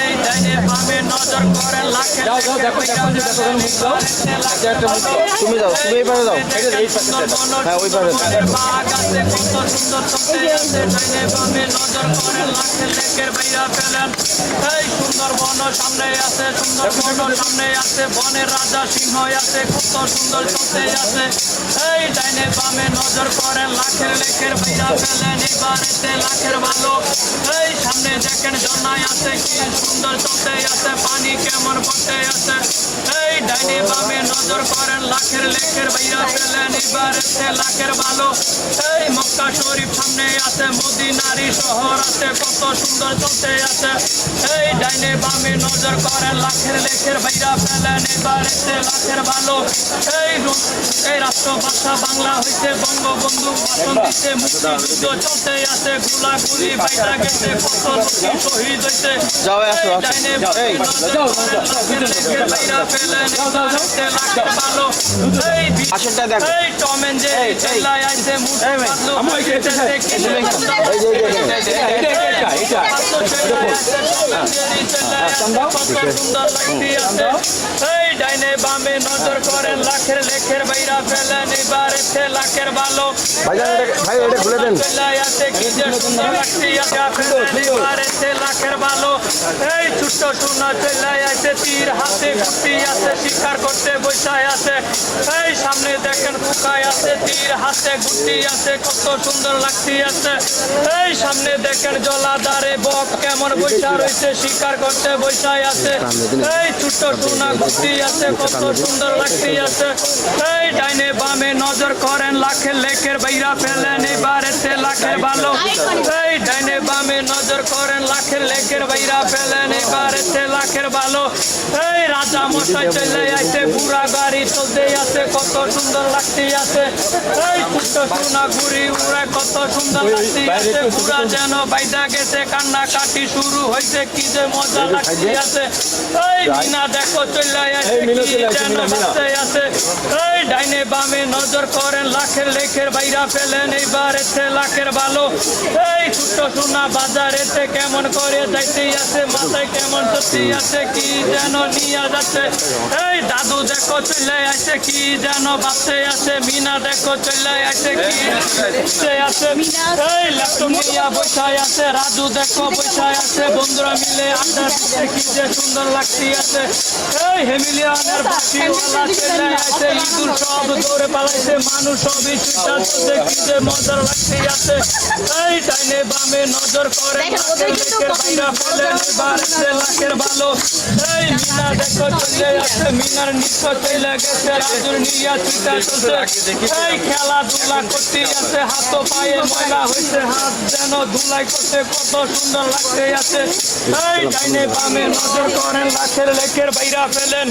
এই ডাইনে বামে নজর লাখের যাও, যাও, দেখো, দেখো, যে দেখো, ওখানে মুখ দাও। একটা মুখ তুমি যাও তুমি এই পারে যাও এটা এই পাশে হ্যাঁ, ওই পারে। কত সুন্দর চলতে আছে ডাইনে বামে নজর করেন লাখের লেকের বাইরা এই সামনে আছে সুন্দর বন সামনে আছে, বনের রাজা সিংহ আছে, কত সুন্দর চলতে আছে। এই ডাইনে বামে নজর করেন লাখের লেকের বাইরা ফেলেন, এবার এতে লাখের ভালো এই সামনে দেখেন জন্নায় আছে, কি সুন্দর চলতে আছে, পানি কেমন পড়তে আছে। বামে নজর করেন লাখের লেখের বাইরা ফেলেন এবার এতে লাখের ভালো এই মক্কা শরীফ সামনে আছে মদিনারি শহর আছে কত সুন্দর চলতে আছে। এই ডাইনে বামে নজর করেন লাখের লেখের বাইরা ফেলেন এবার এতে লাখের ভালো এই এই রাষ্ট্র ভাষা বাংলা হইতে বঙ্গবন্ধু ভাষণ দিতে মুক্তিযুদ্ধ চলতে আছে গুলাগুলি বাইরা গেছে কত লোক শহীদ হইতে যাও, আসো, আসো। যাও, যাও, যাও, আসলটা দেখো এই টম এন্ড জেরি আইছে এই এটা, এই যে। এটা, এটা, এটা। এই ডাইনে বামে নজর করেন লাখের লেখের বাইরা ফেলেন এবার লাখের ভালো ভাই, এটা খুলে দেন। লাখের ভালো এই ছোট্ট সোনা চিল্লায় আছে তীর হাতে কুটি আছে শিকার করতে বৈশায় আছে। এই সামনে দেখেন ফুকায় আছে, তীর হাতে গুটি আছে, কত সুন্দর লাগতে আছে। এই সামনে দেখেন জলাধারে বক কেমন বৈশা রয়েছে, শিকার করতে বৈশায় আছে। এই ছোট্ট সোনা গুটি আছে, কত সুন্দর লাগতে আছে। এই ডাইনে বামে নজর করেন লাখের লেখের বাইরা ফেলেন, এবার এতে লাখের ভালো এই ডাইনে বামে নজর করেন লাখের লেখের বাইরা ফেলেন, এবার এতে লাখের ভালো এই রাজা মশাই চলে আছে বুড়া গাড়ি চলতে আছে কত সুন্দর লাগতে আছে এই ছোট্ট সোনা ঘুরি উড়ে কত সুন্দর লাগতে আছে বুড়া যেন বাইদা গেছে কান্না কাটি শুরু হয়েছে কি যে মজা লাগতে আছে এই মিনা দেখো চলে আছে কি যেন মিনা। আছে এই ডাইনে বামে নজর করেন লাখের লেখের বাইরা ফেলেন এইবার এতে লাখের ভালো এই ছোট্ট সোনা বাজারেতে কেমন করে যাইতে আছে মাথায় কেমন সত্যি আছে কি যেন নিয়ে যাচ্ছে। এই দাদু দেখো চলে আছে কি যেন বাঁচতে আছে মিনা দেখো চলে আছে কি? সে আছে এই বৈশায় আছে রাজু দেখো বৈশায় আছে বন্ধুরা মিলে আড্ডা দিচ্ছে কি যে সুন্দর লাগতে আছে। এই হেমিলিয়ানের বাসিওয়ালা চলে আছে ইঁদুর সব দৌড়ে পালাইছে মানুষ সবই ছুটা চলছে কি যে মজার লাগতে আছে। এই ডাইনে বামে নজর করে বাইরা ফেলে এবার লাখের ভালো এই মিনা দেখো চলে আছে মিনার চলে গেছে রাজুর করতে আছে, হাত পায়ে ময়লা হয়েছে, হাত যেন ধুলাই করতে কত সুন্দর লাগতে আছে। লাখের লেখের বাইরা ফেলেন।